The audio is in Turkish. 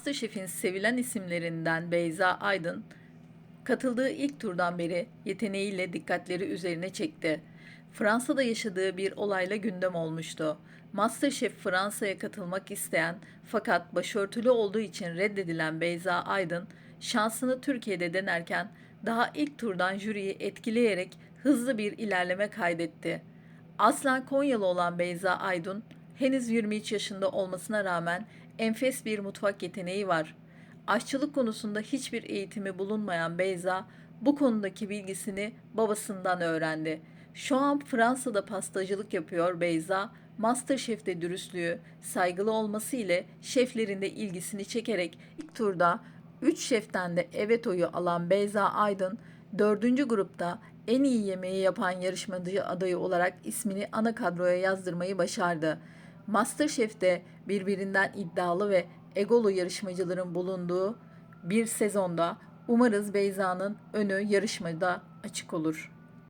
MasterChef'in sevilen isimlerinden Beyza Aydın, katıldığı ilk turdan beri yeteneğiyle dikkatleri üzerine çekti. Fransa'da yaşadığı bir olayla gündem olmuştu. MasterChef Fransa'ya katılmak isteyen fakat başörtülü olduğu için reddedilen Beyza Aydın, şansını Türkiye'de denerken daha ilk turdan jüriyi etkileyerek hızlı bir ilerleme kaydetti. Aslen Konyalı olan Beyza Aydın, henüz 23 yaşında olmasına rağmen enfes bir mutfak yeteneği var. Aşçılık konusunda hiçbir eğitimi bulunmayan Beyza, bu konudaki bilgisini babasından öğrendi. Şu an Fransa'da pastacılık yapıyor Beyza, Masterchef'te dürüstlüğü, saygılı olması ile şeflerin de ilgisini çekerek ilk turda 3 şeften de evet oyu alan Beyza Aydın, 4. grupta en iyi yemeği yapan yarışmacı adayı olarak ismini ana kadroya yazdırmayı başardı. Masterchef'te birbirinden iddialı ve egolu yarışmacıların bulunduğu bir sezonda umarız Beyza'nın önü yarışmada açık olur.